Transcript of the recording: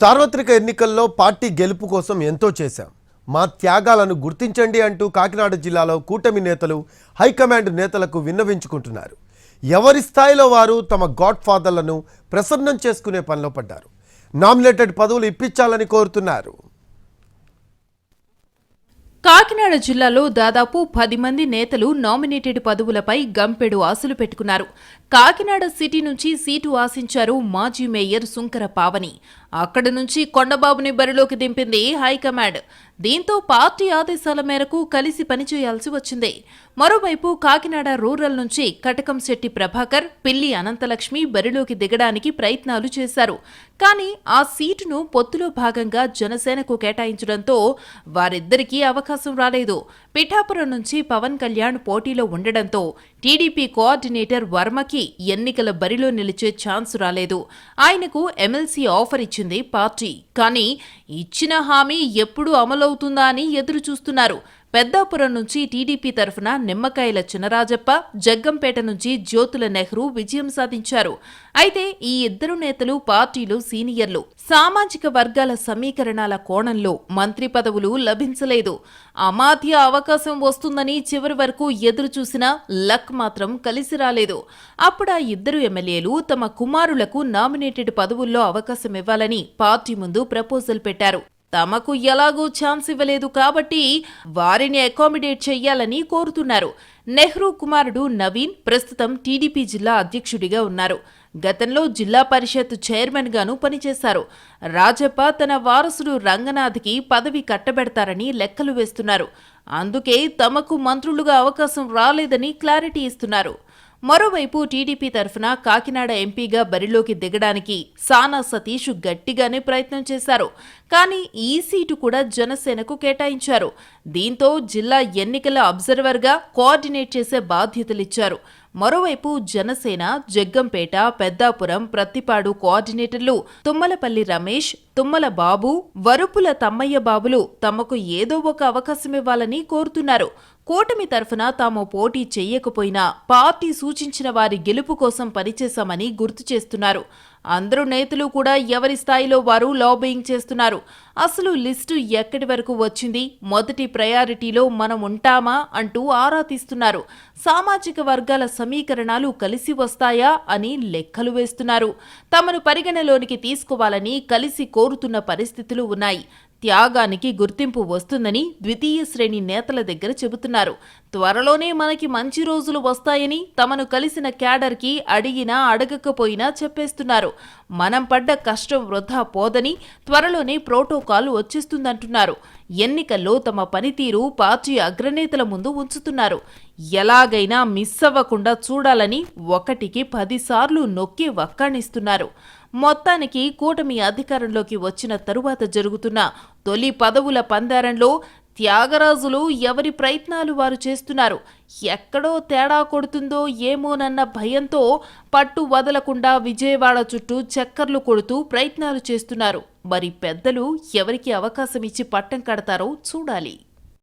సార్వత్రిక ఎన్నికల్లో పార్టీ గెలుపు కోసం ఎంతో చేశాం. మా త్యాగాలను గుర్తించండి అంటూ కాకినాడ జిల్లాలో కూటమి నేతలు హైకమాండ్ నేతలకు విన్నవించుకుంటున్నారు. ఎవరి స్థాయిలో వారు తమ గాడ్ ఫాదర్లను ప్రసన్నం చేసుకునే పనిలో పడ్డారు. నామినేటెడ్ పదవులు ఇప్పించాలని కోరుతున్నారు. కాకినాడ జిల్లాలో దాదాపు పది మంది నేతలు నామినేటెడ్ పదవులపై గంపెడు ఆశలు పెట్టుకున్నారు. కాకినాడ సిటీ నుంచి సీటు ఆశించారు మాజీ మేయర్ సుంకర పావని. అక్కడి నుంచి కొండబాబుని బరిలోకి దింపింది హైకమాండ్. దీంతో పార్టీ ఆదేశాల మేరకు కలిసి పనిచేయాల్సి వచ్చింది. మరోవైపు కాకినాడ రూరల్ నుంచి కటకం శెట్టి ప్రభాకర్ పిల్లి అనంతలక్ష్మి బరిలోకి దిగడానికి ప్రయత్నాలు చేశారు. కానీ ఆ సీటును పొత్తులో భాగంగా జనసేనకు కేటాయించడంతో వారిద్దరికీ అవకాశం రాలేదు. పిఠాపురం నుంచి పవన్ కళ్యాణ్ పోటీలో ఉండడంతో టీడీపీ కోఆర్డినేటర్ వర్మకి ఎన్నికల బరిలో నిలిచే ఛాన్స్ రాలేదు. ఆయనకు ఎమ్మెల్సీ ఆఫర్ ఇచ్చింది పార్టీ. కానీ ఇచ్చిన హామీ ఎప్పుడు అమలవుతుందా అని ఎదురు చూస్తున్నారు పెద్దాపురం నుంచి టీడీపీ తరఫున నిమ్మకాయల చినరాజప్ప జగ్గంపేట నుంచి జ్యోతుల నెహ్రూ విజయం సాధించారు. అయితే ఈ ఇద్దరు నేతలు పార్టీలు సీనియర్లు. సామాజిక వర్గాల సమీకరణాల కోణంలో మంత్రి పదవులు లభించలేదు. అమాధ్య అవకాశం వస్తుందని చివరి వరకు ఎదురుచూసిన లక్ మాత్రం కలిసి రాలేదు. అప్పుడు ఆ ఇద్దరు ఎమ్మెల్యేలు తమ కుమారులకు నామినేటెడ్ పదవుల్లో అవకాశం ఇవ్వాలని పార్టీ ముందు ప్రపోజల్ పెట్టారు. తమకు ఎలాగూ ఛాన్స్ ఇవ్వలేదు కాబట్టి వారిని అకామిడేట్ చేయాలని కోరుతున్నారు. నెహ్రూ కుమారుడు నవీన్ ప్రస్తుతం టీడీపీ జిల్లా అధ్యక్షుడిగా ఉన్నారు. గతంలో జిల్లా పరిషత్ చైర్మన్ గాను పనిచేశారు. రాజప్ప తన వారసుడు రంగనాథ్కి పదవి కట్టబెడతారని లెక్కలు వేస్తున్నారు. అందుకే తమకు మంత్రులుగా అవకాశం రాలేదని క్లారిటీ ఇస్తున్నారు. మరోవైపు టీడీపీ తరఫున కాకినాడ ఎంపీగా బరిలోకి దిగడానికి సానా సతీష్ గట్టిగానే ప్రయత్నం చేశారు. కానీ ఈ సీటు కూడా జనసేనకు కేటాయించారు. దీంతో జిల్లా ఎన్నికల అబ్జర్వర్గా కోఆర్డినేట్ చేసే బాధ్యతలిచ్చారు. మరోవైపు జనసేన జగ్గంపేట పెద్దాపురం ప్రత్తిపాడు కోఆర్డినేటర్లు తుమ్మలపల్లి రమేష్ తుమ్మల బాబు వరుపుల తమ్మయ్య బాబులు తమకు ఏదో ఒక అవకాశమివ్వాలని కోరుతున్నారు. కూటమి తరఫున తాము పోటీ చేయకపోయినా పార్టీ సూచించిన వారి గెలుపు కోసం పనిచేశామని గుర్తు చేస్తున్నారు. అందరూ నేతలు కూడా ఎవరి స్థాయిలో వారు లాబింగ్ చేస్తున్నారు. అసలు లిస్టు ఎక్కడి వరకు వచ్చింది? మొదటి ప్రయారిటీలో మనం ఉంటామా? అంటూ ఆరా తీస్తున్నారు. సామాజిక వర్గాల సమీకరణాలు కలిసి వస్తాయా? అని లెక్కలు వేస్తున్నారు. తమను పరిగణలోనికి తీసుకోవాలని కలిసి కోరుతున్న పరిస్థితులు ఉన్నాయి. త్యాగానికి గుర్తింపు వస్తుందని ద్వితీయ శ్రేణి నేతల దగ్గర చెబుతున్నారు. త్వరలోనే మనకి మంచి రోజులు వస్తాయని తమను కలిసిన క్యాడర్కి అడిగినా అడగకపోయినా చెప్పేస్తున్నారు. మనం పడ్డ కష్టం వృధా పోదని త్వరలోనే ప్రోటోకాల్ వచ్చేస్తుందంటున్నారు. ఎన్నికల్లో తమ పనితీరు పార్టీ అగ్రనేతల ముందు ఉంచుతున్నారు. ఎలాగైనా మిస్ అవ్వకుండా చూడాలని ఒకటికి పదిసార్లు నొక్కి వక్కాణిస్తున్నారు. మొత్తానికి కూటమి అధికారంలోకి వచ్చిన తరువాత జరుగుతున్న తొలి పదవుల పందారంలో త్యాగరాజులు ఎవరి ప్రయత్నాలు వారు చేస్తున్నారు? ఎక్కడో తేడా కొడుతుందో ఏమోనన్న భయంతో పట్టు వదలకుండా విజయవాడ చుట్టూ చక్కర్లు కొడుతూ ప్రయత్నాలు చేస్తున్నారు. మరి పెద్దలు ఎవరికి అవకాశం ఇచ్చి పట్టం కడతారో చూడాలి.